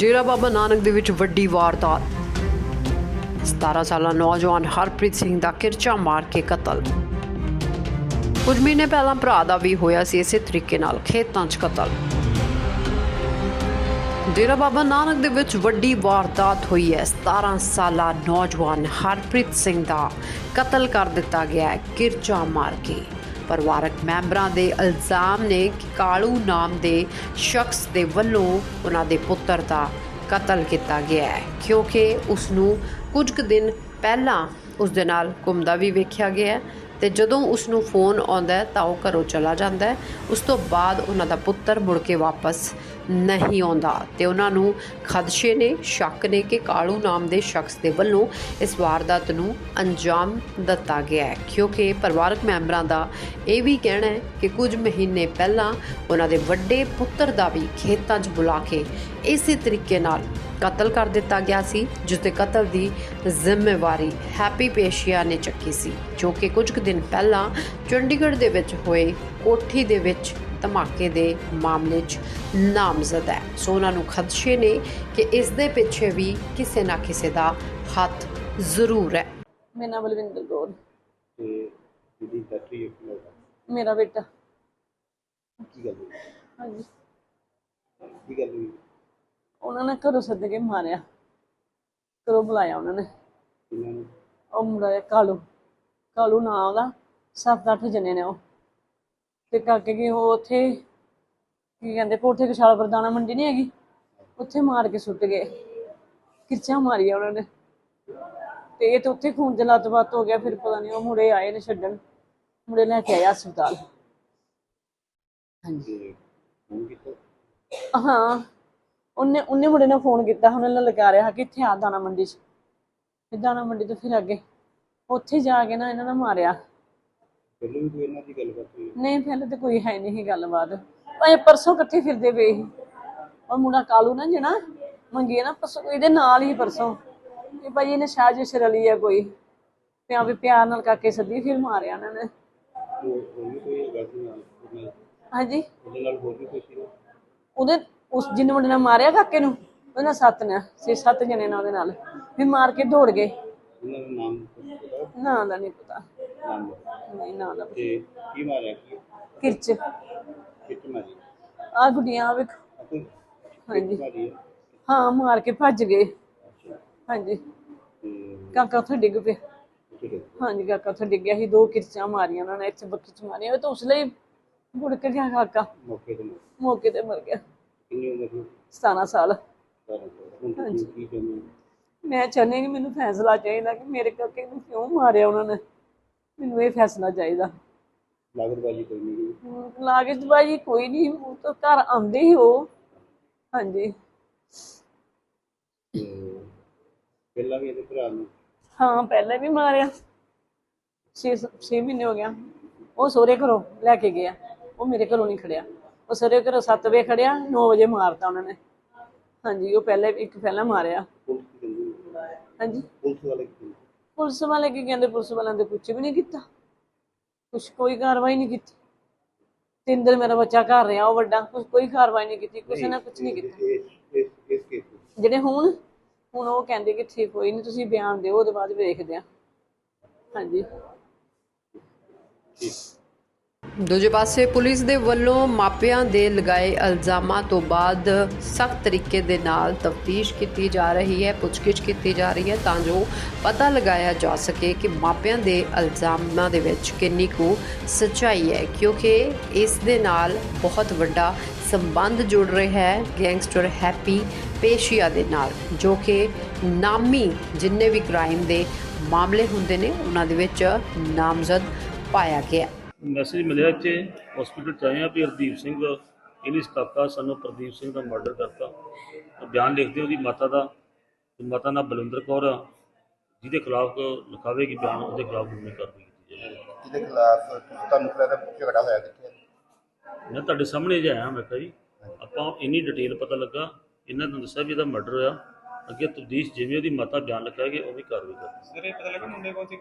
ਡੇਰਾ ਬਾਬਾ ਨਾਨਕ ਦੇ ਵਿੱਚ ਵੱਡੀ ਵਾਰਦਾਤ। 17 ਸਾਲਾ ਨੌਜਵਾਨ ਹਰਪ੍ਰੀਤ ਸਿੰਘ ਦਾ ਕਿਰਚਾ ਮਾਰ ਕੇ ਕਤਲ। ਕੁਝ ਮਹੀਨੇ ਪਹਿਲਾਂ ਭਰਾ ਦਾ ਵੀ ਹੋਇਆ ਸੀ ਇਸੇ ਤਰੀਕੇ ਨਾਲ ਖੇਤਾਂ 'ਚ ਕਤਲ। ਡੇਰਾ ਬਾਬਾ ਨਾਨਕ ਦੇ ਵਿੱਚ ਵੱਡੀ ਵਾਰਦਾਤ ਹੋਈ ਹੈ। 17 ਸਾਲਾ ਨੌਜਵਾਨ ਹਰਪ੍ਰੀਤ ਸਿੰਘ ਦਾ ਕਤਲ ਕਰ ਦਿੱਤਾ ਗਿਆ ਹੈ। ਕਿਰਚਾ ਮਾਰ ਕੇ ਪਰਿਵਾਰਕ ਮੈਂਬਰਾਂ ਦੇ ਇਲਜ਼ਾਮ ਨੇ ਕਿ ਕਾਲੂ ਨਾਮ ਦੇ ਸ਼ਖਸ ਦੇ ਵੱਲੋਂ ਉਹਨਾਂ ਦੇ ਪੁੱਤਰ ਦਾ ਕਤਲ ਕੀਤਾ ਗਿਆ ਹੈ, ਕਿਉਂਕਿ ਉਸ ਨੂੰ ਕੁਝ ਕੁ ਦਿਨ ਪਹਿਲਾਂ ਉਸ ਦੇ ਨਾਲ ਘੁੰਮਦਾ ਵੀ ਵੇਖਿਆ ਗਿਆ ਹੈ ਤੇ ਜਦੋਂ ਉਸ ਨੂੰ ਫੋਨ ਆਉਂਦਾ ਤਾਂ ਉਹ ਘਰੋਂ ਚਲਾ ਜਾਂਦਾ ਹੈ। ਉਸ ਤੋਂ ਬਾਅਦ ਉਹਨਾਂ ਦਾ ਪੁੱਤਰ ਮੁੜ ਕੇ ਵਾਪਸ ਨਹੀਂ ਆਉਂਦਾ ਤੇ ਉਹਨਾਂ ਨੂੰ ਖਦਸ਼ੇ ਨੇ, ਸ਼ੱਕ ਨੇ ਕਿ ਕਾਲੂ ਨਾਮ ਦੇ ਸ਼ਖਸ ਦੇ ਵੱਲੋਂ ਇਸ ਵਾਰਦਾਤ ਨੂੰ ਅੰਜਾਮ ਦਿੱਤਾ ਗਿਆ ਹੈ। ਕਿਉਂਕਿ ਪਰਿਵਾਰਕ ਮੈਂਬਰਾਂ ਦਾ ਇਹ ਵੀ ਕਹਿਣਾ ਹੈ ਕਿ ਕੁਝ ਮਹੀਨੇ ਪਹਿਲਾਂ ਉਹਨਾਂ ਦੇ ਵੱਡੇ ਪੁੱਤਰ ਦਾ ਵੀ ਖੇਤਾਂ 'ਚ ਬੁਲਾ ਕੇ ਇਸੇ ਤਰੀਕੇ ਨਾਲ ਕਤਲ ਕਰ ਦਿੱਤਾ ਗਿਆ ਸੀ, ਜਿਸ ਦੇ ਕਤਲ ਦੀ ਜ਼ਿੰਮੇਵਾਰੀ ਹੈਪੀ ਪੇਸ਼ੀਆ ਨੇ ਚੱਕੀ ਸੀ, ਜੋ ਕਿ ਕੁਝ ਕੁ ਦਿਨ ਪਹਿਲਾਂ ਚੰਡੀਗੜ੍ਹ ਦੇ ਵਿੱਚ ਹੋਏ ਕੋਠੀ ਦੇ ਵਿੱਚ ਧਮਾਕੇ ਦੇ ਮਾਮਲੇ 'ਚ ਨਾਮਜ਼ਦ ਹੈ। ਸੋ ਉਹਨਾਂ ਨੂੰ ਖਦਸ਼ੇ ਨੇ ਕਿ ਇਸ ਦੇ ਪਿੱਛੇ ਵੀ ਕਿਸੇ ਨਾ ਕਿਸੇ ਦਾ ਹੱਥ ਜ਼ਰੂਰ ਹੈ। ਮੇਰਾ ਨਾਮ ਬਲਵਿੰਦਰ ਕੌਰ। ਤੇ ਜਿਹਦੀ ਫੈਕਟਰੀ ਇੱਕ ਲੋਕ ਮੇਰਾ ਬੇਟਾ। ਕੀ ਗੱਲ ਹੋਈ? ਹਾਂਜੀ। ਕੀ ਗੱਲ ਹੋਈ? ਉਹਨਾਂ ਨੇ ਘਰੋਂ ਸੱਦ ਕੇ ਮਾਰਿਆ। ਘਰੋਂ ਬੁਲਾਇਆ ਉਹਨਾਂ ਨੇ। ਇਹਨਾਂ ਨੂੰ? ਉਹ ਮੁੰਡਾ ਹੈ ਕਾਲੂ। ਕਾਲੂ ਨਾਂ ਉਹਦਾ। ਸੱਤ ਅੱਠ ਜਣੇ ਨੇ ਉਹ। ਤੇ ਕਾਕੇ ਕੀ ਉਹ ਉੱਥੇ ਕੀ ਕਹਿੰਦੇ ਕੋਠੇ ਕਸ਼ਾਲ ਪ੍ਰਦਾਨਾ ਮੰਡੀ ਨਹੀਂ ਹੈਗੀ? ਉੱਥੇ ਮਾਰ ਕੇ ਸੁੱਟ ਗਏ। ਕਿਰਚਾਂ ਮਾਰੀਆਂ ਉਹਨਾਂ ਨੇ। ਤੇ ਇਹ ਤੇ ਉੱਥੇ ਖੂਨ ਦੇ ਲੱਤ-ਬੱਤ ਹੋ ਗਿਆ ਫਿਰ ਪਤਾ ਨਹੀਂ ਉਹ ਮੁੰਡੇ ਆਏ ਨੇ ਛੱਡਣ। ਮੁੰਡੇ ਲੈ ਕੇ ਆਇਆ ਹਸਪਤਾਲ। ਹਾਂਜੀ। ਹਾਂ। ਉਹਨੇ ਉਹਨੇ ਮੁੰਡੇ ਨੇ ਫੋਨ ਕੀਤਾ ਉਹਨੇ ਲਲਕਾ ਰਿਹਾ ਕਿ ਇੱਥੇ ਆ ਦਾਣਾ ਮੰਡੀ 'ਚ। ਦਾਣਾ ਮੰਡੀ ਤੋਂ ਫਿਰ ਅੱਗੇ ਉੱਥੇ ਜਾ ਕੇ ਨਾ ਇਹਨਾਂ ਨੇ ਮਾਰਿਆ। ਪਹਿਲਾਂ ਵੀ ਕੋਈ ਇਹਨਾਂ ਦੀ ਗੱਲਬਾਤ ਹੋਈ ਨਹੀਂ ਪਹਿਲੇ ਤਾਂ ਕੋਈ ਹੈ ਨਹੀਂ ਗੱਲਬਾਤ। ਭਾਈ ਪਰਸੋਂ ਇਕੱਠੇ ਫਿਰਦੇ ਪਏ ਸੀ। ਉਹ ਮੁੰਡਾ ਕਾਲੂ ਨਾ ਜਿਹੜਾ ਮੰਗੀ ਨਾ ਪਰਸੋਂ ਇਹਦੇ ਨਾਲ ਹੀ ਪਰਸੋਂ। ਇਹ ਭਾਈ ਇਹਨੇ ਸਾਜ਼ਿਸ਼ ਰਲੀ ਆ ਕੋਈ। ਤੇ ਆ ਵੀ ਪਿਆਰ ਨਾਲ ਕਾਕੇ ਸੱਦੀ ਫਿਰ ਮਾਰਿਆ ਉਹਨਾਂ ਨੇ। ਉਹ ਹੋਰ ਵੀ ਕੋਈ ਗੱਲ ਸੀ ਨਾਲ? ਉਹਦੇ ਨਾਲ- ਹਾਂਜੀ? ਉਹਦੇ ਨਾਲ ਹੋਰ ਵੀ ਕੋਈ ਸੀ? ਨਾ? ਉਹਦੇ ਉਸ ਜਿੰਨੇ ਮੁੰਡੇ ਨੇ ਮਾਰਿਆ ਕਾਕੇ ਨੂੰ ਉਹਨਾਂ ਸੱਤ ਨੇ ਛੇ ਸੱਤ ਜਣੇ ਨੇ ਉਹਦੇ ਨਾਲ। ਫਿਰ ਮਾਰ ਕੇ ਦੌੜ ਗਏ। ਉਹਨਾਂ ਦਾ ਨਾਮ ਪਤਾ ਨਾਂ ਦਾ ਨਹੀਂ ਪਤਾ। ਨਾਮ ਦਾ। ਨਹੀਂ ਨਾਂ ਦਾ ਪਤਾ। ਤੇ ਕੀ ਮਾਰਿਆ? ਕੀ ਕਿਰਚ ਕਿੱਟ ਮਾਰੀ। ਆ ਗੁੱਡੀਆਂ ਵੇਖ। ਆਪੇ ਹਾਂਜੀ। ਮਾਰੀ ਹੈ ਹਾਂ ਮਾਰ ਕੇ ਭੱਜ ਗਏ। ਅੱਛਾ। ਹਾਂਜੀ। ਤੇ ਕਾਕਾ ਉੱਥੇ ਡਿੱਗ ਪਿਆ। ਠੀਕ ਹੈ ਹਾਂਜੀ ਕਾਕਾ ਉੱਥੇ ਡਿੱਗਿਆ ਸੀ। ਦੋ ਕਿਰਚਾਂ ਮਾਰੀਆਂ ਉਹਨਾਂ ਨੇ ਇੱਥੇ ਬੱਕੀ ਚ ਮਾਰੀਆਂ। ਉਹ ਤਾਂ ਉਸ ਲਈ ਗਿਆ ਕਾਕਾ। ਮੌਕੇ ਤੇ ਮੌਕੇ। ਮੌਕੇ ਤੇ ਮਰ ਗਿਆ। ਕਿੰਨੀ ਉਮਰ ਸੀ? 17 ਸਾਲ? ਮੈਂ ਚਾਹੁੰਦੀ ਕਿ ਮੈਨੂੰ ਫੈਸਲਾ ਚਾਹੀਦਾ ਕਿ ਮੇਰੇ ਕਾਕੇ ਨੂੰ ਕਿਉਂ ਮਾਰਿਆ ਉਹਨਾਂ ਨੇ। ਮੈਨੂੰ ਇਹ ਫੈਸਲਾ ਚਾਹੀਦਾ। ਲਾਗਤਬਾਜ਼ੀ ਕੋਈ ਨਹੀਂ ਗਈ ਲਾਗਤ ਬਾਜੀ ਕੋਈ ਨਹੀਂ ਉਹ ਤਾਂ ਘਰ ਆਉਂਦੇ ਹੀ ਉਹ। ਹਾਂਜੀ। ਤੇ ਪਹਿਲਾਂ ਵੀ ਇਹਦੇ ਭਰਾ ਨੂੰ? ਹਾਂ ਪਹਿਲਾਂ ਵੀ ਮਾਰਿਆ। 6 6 ਮਹੀਨੇ ਹੋ ਗਿਆ ਉਹ ਸੋਹਰੇ ਘਰੋਂ ਲੈ ਕੇ ਗਿਆ। ਉਹ ਮੇਰੇ ਘਰੋਂ ਨਹੀਂ ਖੜਿਆ। ਉਹ ਸੋਹਰੇ ਘਰੋਂ 7 ਵਜੇ ਖੜਿਆ 9 ਵਜੇ ਮਾਰਤਾ ਉਹਨਾਂ ਨੇ। ਹਾਂਜੀ ਉਹ ਪਹਿਲੇ ਇੱਕ ਪਹਿਲਾਂ ਮਾਰਿਆ। ਪੁਲਿਸ ਕੀ ਕਹਿੰਦੀ ਹੈ? ਹਾਂਜੀ। ਪੁਲਿਸ ਵਾਲੇ ਕੀ ਕਹਿੰਦੇ? ਪੁਲਿਸ ਵਾਲੇ ਕੀ ਕਹਿੰਦੇ? ਪੁਲਿਸ ਵਾਲਿਆਂ ਦੇ ਕੁਝ ਵੀ ਨਹੀਂ ਕੀਤਾ। ਕੁਛ ਕੋਈ ਕਾਰਵਾਈ ਨਹੀਂ ਕੀਤੀ। ਤਿੰਨ ਦਿਨ ਮੇਰਾ ਬੱਚਾ ਘਰ ਰਿਹਾ ਉਹ ਵੱਡਾ। ਕੁਛ ਕੋਈ ਕਾਰਵਾਈ ਨਹੀਂ ਕੀਤੀ ਕਿਸੇ ਨੇ ਕੁਝ ਨਹੀਂ ਕੀਤਾ। ਜਿਹੜੇ ਹੁਣ ਹੁਣ ਉਹ ਕਹਿੰਦੇ ਕਿ ਠੀਕ ਹੋਈ ਨਹੀਂ ਤੁਸੀਂ ਬਿਆਨ ਦਿਓ ਉਹਦੇ ਬਾਅਦ ਵੇਖਦੇ ਆ ਹਾਂਜੀ। ਠੀਕ। ਦੂਜੇ ਪਾਸੇ ਪੁਲਿਸ ਦੇ ਵੱਲੋਂ ਮਾਪਿਆਂ ਦੇ ਲਗਾਏ ਇਲਜ਼ਾਮਾਂ ਤੋਂ ਬਾਅਦ ਸਖਤ ਤਰੀਕੇ ਦੇ ਨਾਲ ਤਫਤੀਸ਼ ਕੀਤੀ ਜਾ ਰਹੀ ਹੈ, ਪੁੱਛਗਿੱਛ ਕੀਤੀ ਜਾ ਰਹੀ ਹੈ ਤਾਂ ਜੋ ਪਤਾ ਲਗਾਇਆ ਜਾ ਸਕੇ ਕਿ ਮਾਪਿਆਂ ਦੇ ਇਲਜ਼ਾਮਾਂ ਦੇ ਵਿੱਚ ਕਿੰਨੀ ਕੁ ਸੱਚਾਈ ਹੈ, ਕਿਉਂਕਿ ਇਸ ਦੇ ਨਾਲ ਬਹੁਤ ਵੱਡਾ ਸੰਬੰਧ ਜੁੜ ਰਿਹਾ ਹੈ ਗੈਂਗਸਟਰ ਹੈਪੀ ਪੇਸ਼ੀਆ ਦੇ ਨਾਲ, ਜੋ ਕਿ ਨਾਮੀ ਜਿੰਨੇ ਵੀ ਕ੍ਰਾਈਮ ਦੇ ਮਾਮਲੇ ਹੁੰਦੇ ਨੇ, ਉਹਨਾਂ ਦੇ ਵਿੱਚ ਨਾਮਜ਼ਦ ਪਾਇਆ ਗਿਆ। ਮੈਸੇਜ ਮਿਲਿਆ ਇੱਥੇ ਹਸਪੀਟਲ ਚ ਆਏ ਆ ਵੀ ਹਰਦੀਪ ਸਿੰਘ ਇਹਦੀ ਕਾਕਾ ਸਾਨੂੰ ਪ੍ਰਦੀਪ ਸਿੰਘ ਦਾ ਮਰਡਰ ਕਰਤਾ। ਬਿਆਨ ਲਿਖਦੇ ਉਹਦੀ ਮਾਤਾ ਦਾ ਤੇ ਮਾਤਾ ਨਾਲ ਬਲਵਿੰਦਰ ਕੌਰ ਆ, ਜਿਹਦੇ ਖਿਲਾਫ ਲਿਖਾਵੇਗੀ ਬਿਆਨ ਉਹਦੇ ਖਿਲਾਫ ਕਾਨੂੰਨੀ ਕਾਰਵਾਈ ਕੀਤੀ ਜਿਹਦੇ ਖਿਲਾਫ ਤੁਹਾਨੂੰ ਕਿਹੜਾ ਝਗੜਾ ਹੋਇਆ ਕਿੱਥੇ? ਮੈਂ ਤੁਹਾਡੇ ਸਾਹਮਣੇ ਜੇ ਆਇਆ ਮੈਂ ਕਿਹਾ ਜੀ ਆਪਾਂ ਇੰਨੀ ਡਿਟੇਲ ਪਤਾ ਲੱਗਾ ਇਹਨਾਂ ਨੂੰ ਦੱਸਿਆ ਵੀ ਇਹਦਾ ਮਰਡਰ ਹੋਇਆ। ਅੱਗੇ ਤਬਦੀਸ਼ ਜਿਵੇਂ ਉਹਦੀ ਮਾਤਾ ਬਿਆਨ ਲਿਖਾਏਗੀ ਉਹ ਵੀ ਕਾਰਵਾਈ ਕਰਾਂਗੇ ਸਰ ਇਹ ਪਤਾ ਲੱਗਾ ਮੁੰਡੇ ਸੀ